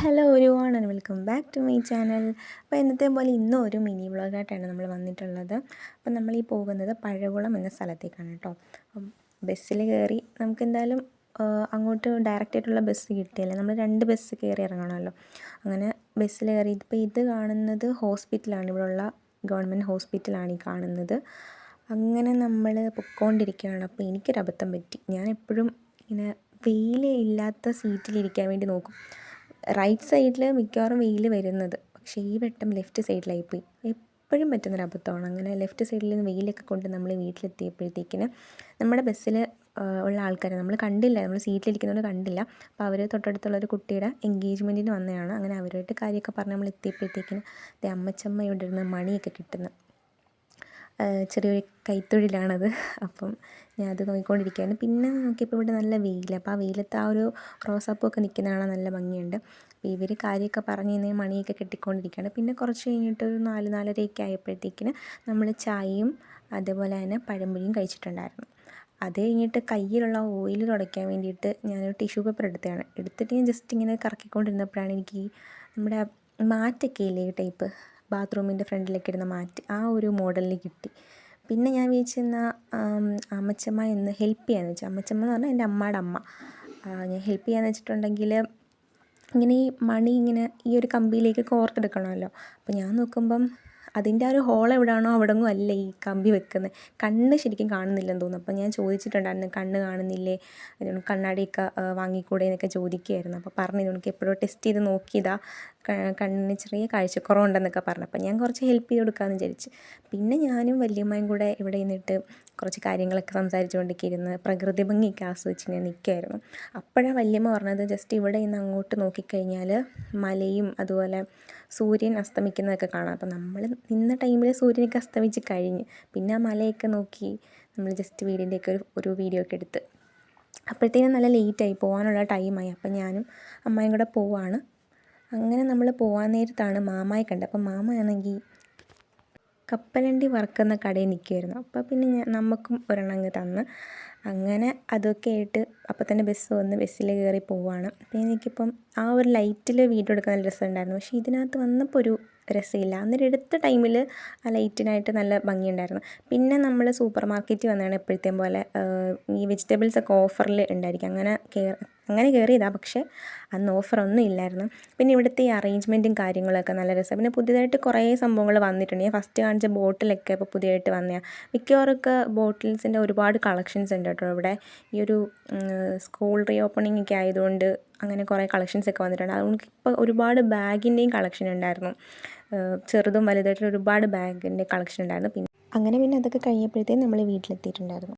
Hello ഒരു and welcome back to my channel അപ്പോൾ ഇന്നത്തെ പോലെ ഇന്നും ഒരു മിനി വ്ളോഗായിട്ടാണ് നമ്മൾ വന്നിട്ടുള്ളത്. അപ്പോൾ നമ്മൾ ഈ പോകുന്നത് പഴകുളം എന്ന സ്ഥലത്തേക്കാണ് കേട്ടോ ബസ്സിൽ കയറി നമുക്ക് എന്തായാലും അങ്ങോട്ട് ഡയറക്റ്റ് ആയിട്ടുള്ള ബസ് കിട്ടിയല്ലേ? നമ്മൾ രണ്ട് ബസ് കയറി ഇറങ്ങണമല്ലോ. അങ്ങനെ ബസ്സിൽ കയറി ഇതിപ്പോൾ ഇത് കാണുന്നത് ഹോസ്പിറ്റലാണ് ഇവിടെയുള്ള ഗവൺമെന്റ് ഹോസ്പിറ്റലാണ് ഈ കാണുന്നത്. അങ്ങനെ നമ്മൾ പൊയ്ക്കൊണ്ടിരിക്കുകയാണ് അപ്പോൾ എനിക്കൊരബദ്ധം പറ്റി. ഞാൻ എപ്പോഴും ഇങ്ങനെ വെയിൽ ഇല്ലാത്ത സീറ്റിലിരിക്കാൻ വേണ്ടി നോക്കും. റൈറ്റ് സൈഡിൽ മിക്കവാറും വെയിൽ വരുന്നത്. പക്ഷേ ഈ വട്ടം ലെഫ്റ്റ് സൈഡിലായിപ്പോയി എപ്പോഴും പറ്റുന്നൊരു അബദ്ധമാണ്. അങ്ങനെ ലെഫ്റ്റ് സൈഡിൽ നിന്ന് വെയിലൊക്കെ കൊണ്ട് നമ്മൾ വീട്ടിലെത്തിയപ്പോഴത്തേക്കിന് നമ്മുടെ ബസ്സിൽ ഉള്ള ആൾക്കാരെ നമ്മൾ കണ്ടില്ല. നമ്മൾ സീറ്റിലിരിക്കുന്നവർ കണ്ടില്ല. അപ്പോൾ അവർ തൊട്ടടുത്തുള്ള ഒരു കുട്ടിയുടെ എൻഗേജ്മെന്റിന് വന്നതാണ്. അങ്ങനെ അവരുമായിട്ട് കാര്യമൊക്കെ പറഞ്ഞ് നമ്മൾ എത്തിയപ്പോഴത്തേക്കിന് അമ്മച്ചമ്മ ഇവിടെ ഇരുന്ന് മണിയൊക്കെ കിട്ടുന്നു. ചെറിയൊരു കൈത്തൊഴിലാണത്. അപ്പം ഞാൻ അത് നോക്കിക്കൊണ്ടിരിക്കുകയാണ്. പിന്നെ നോക്കിയപ്പോൾ ഇവിടെ നല്ല വെയിൽ അപ്പോൾ ആ വെയിലത്ത് ആ ഒരു റോസാപ്പൂവൊക്കെ നിൽക്കുന്ന കാണാൻ നല്ല ഭംഗിയുണ്ട്. അപ്പോൾ ഇവർ കാര്യമൊക്കെ പറഞ്ഞ് കഴിഞ്ഞാൽ മണിയൊക്കെ കെട്ടിക്കൊണ്ടിരിക്കുകയാണ്. പിന്നെ കുറച്ച് കഴിഞ്ഞിട്ട് ഒരു നാല് നാലരയൊക്കെ ആയപ്പോഴത്തേക്കിന് നമ്മൾ ചായയും അതേപോലെ തന്നെ പഴംപൊരിയും കഴിച്ചിട്ടുണ്ടായിരുന്നു. അത് കഴിഞ്ഞിട്ട് കയ്യിലുള്ള ഓയിൽ തുടയ്ക്കാൻ വേണ്ടിയിട്ട് ഞാനൊരു ടിഷ്യൂ പേപ്പർ എടുത്തതാണ്. എടുത്തിട്ട് ഞാൻ ജസ്റ്റ് ഇങ്ങനെ കറക്കിക്കൊണ്ടിരുന്നപ്പോഴാണ് എനിക്ക് നമ്മുടെ മാറ്റൊക്കെ ഇല്ലേ ടൈപ്പ്? ബാത്റൂമിന്റെ ഫ്രണ്ടിലേക്ക് ഇടുന്ന മാറ്റ് ആ ഒരു മോഡലിൽ കിട്ടി. പിന്നെ ഞാൻ വിചാരിച്ചെന്നാൽ അമ്മച്ചമ്മ എന്ന് ഹെൽപ്പ് ചെയ്യാമെന്ന് വെച്ചാൽ അമ്മച്ചമ്മ എന്ന് പറഞ്ഞാൽ എന്റെ അമ്മയുടെ അമ്മ. ഞാൻ ഹെൽപ്പ് ചെയ്യാന്ന് വെച്ചിട്ടുണ്ടെങ്കിൽ ഇങ്ങനെ ഈ മണി ഇങ്ങനെ ഈ ഒരു കമ്പിയിലേക്ക് കോർത്തെടുക്കണമല്ലോ അപ്പോൾ ഞാൻ നോക്കുമ്പം അതിന്റെ ആ ഒരു ഹോൾ എവിടെയാണോ അവിടെങ്ങും അല്ല ഈ കമ്പി വെക്കുന്നത്. കണ്ണ് ശരിക്കും കാണുന്നില്ലെന്ന് തോന്നുന്നു. അപ്പോൾ ഞാൻ ചോദിച്ചിട്ടുണ്ടായിരുന്നു കണ്ണ് കാണുന്നില്ലേ? കണ്ണാടിയൊക്കെ വാങ്ങിക്കൂടെ? എന്നൊക്കെ ചോദിക്കുകയായിരുന്നു. അപ്പോൾ പറഞ്ഞു എനിക്ക് എപ്പോഴും ടെസ്റ്റ് ചെയ്ത് നോക്കിയതാ. കണ്ണിന് ചെറിയ കാഴ്ചക്കുറവുണ്ടെന്നൊക്കെ പറഞ്ഞു. അപ്പോൾ ഞാൻ കുറച്ച് ഹെൽപ്പ് ചെയ്ത് കൊടുക്കാമെന്ന് വിചാരിച്ച്. പിന്നെ ഞാനും വല്യമ്മയും കൂടെ ഇവിടെ നിന്നിട്ട് കുറച്ച് കാര്യങ്ങളൊക്കെ സംസാരിച്ചുകൊണ്ടൊക്കെ ഇരുന്ന് പ്രകൃതി ഭംഗിയൊക്കെ ആസ്വദിച്ച് ഞാൻ നിൽക്കുമായിരുന്നു അപ്പോഴാണ് വല്യമ്മ പറഞ്ഞത് ജസ്റ്റ് ഇവിടെ നിന്ന് അങ്ങോട്ട് നോക്കിക്കഴിഞ്ഞാൽ മലയും അതുപോലെ സൂര്യൻ അസ്തമിക്കുന്നതൊക്കെ കാണാം. അപ്പോൾ നമ്മൾ നിന്ന ടൈമിൽ സൂര്യനൊക്കെ അസ്തമിച്ച് കഴിഞ്ഞ് പിന്നെ ആ മലയൊക്കെ നോക്കി നമ്മൾ ജസ്റ്റ് വീടിന്റെയൊക്കെ ഒരു ഒരു വീഡിയോ ഒക്കെ എടുത്ത്. അപ്പോഴത്തേനും നല്ല ലേറ്റായി പോകാനുള്ള ടൈമായി അപ്പം ഞാനും അമ്മായും കൂടെ പോവാണ്. അങ്ങനെ നമ്മൾ പോകാൻ നേരത്താണ് മാമായെ കണ്ടത്. അപ്പം മാമയാണെങ്കിൽ കപ്പലണ്ടി വറക്കുന്ന കടയിൽ നിൽക്കുമായിരുന്നു അപ്പോൾ പിന്നെ ഞാൻ നമുക്കും ഒരെണ്ണം അങ്ങ് തന്ന്. അങ്ങനെ അതൊക്കെ ആയിട്ട് അപ്പോൾ തന്നെ ബസ് വന്ന് ബസ്സിൽ കയറി പോവുകയാണ് അപ്പോൾ എനിക്കിപ്പം ആ ഒരു ലൈറ്റിൽ വീഡിയോ എടുക്കാൻ നല്ല രസമുണ്ടായിരുന്നു. പക്ഷേ ഇതിനകത്ത് വന്നപ്പോൾ ഒരു രസമില്ല. അന്നേരം എടുത്ത ടൈമിൽ ആ ലൈറ്റിനായിട്ട് നല്ല ഭംഗിയുണ്ടായിരുന്നു. പിന്നെ നമ്മൾ സൂപ്പർ മാർക്കറ്റിൽ വന്നതാണ് എപ്പോഴത്തേം പോലെ ഈ വെജിറ്റബിൾസ് ഒക്കെ ഓഫറിൽ ഉണ്ടായിരിക്കും. അങ്ങനെ അങ്ങനെ കയറിയതാണ് പക്ഷേ അന്ന് ഓഫറൊന്നും ഇല്ലായിരുന്നു. പിന്നെ ഇവിടുത്തെ ഈ അറേഞ്ച്മെന്റും കാര്യങ്ങളൊക്കെ നല്ല രസമാണ് പിന്നെ പുതിയതായിട്ട് കുറേ സംഭവങ്ങൾ വന്നിട്ടുണ്ട്. ഞാൻ ഫസ്റ്റ് കാണിച്ച ബോട്ടിലൊക്കെ ഇപ്പോൾ പുതിയതായിട്ട് വന്നതാണ് മിക്കവാറൊക്കെ ബോട്ടിൽസിന്റെ ഒരുപാട് കളക്ഷൻസ് ഉണ്ട് കേട്ടോ ഇവിടെ. ഈ ഒരു സ്കൂൾ റീ ഓപ്പണിംഗ് ഒക്കെ ആയതുകൊണ്ട് അങ്ങനെ കുറേ കളക്ഷൻസ് ഒക്കെ വന്നിട്ടുണ്ട്. അതുകൊണ്ട് ഇപ്പോൾ ഒരുപാട് ബാഗിന്റെയും കളക്ഷൻ ഉണ്ടായിരുന്നു. ചെറുതും വലുതായിട്ടുള്ള ഒരുപാട് ബാഗിന്റെ കളക്ഷൻ ഉണ്ടായിരുന്നു. പിന്നെ അങ്ങനെ പിന്നെ അതൊക്കെ കഴിഞ്ഞപ്പോഴത്തേക്കും നമ്മൾ വീട്ടിലെത്തിയിട്ടുണ്ടായിരുന്നു.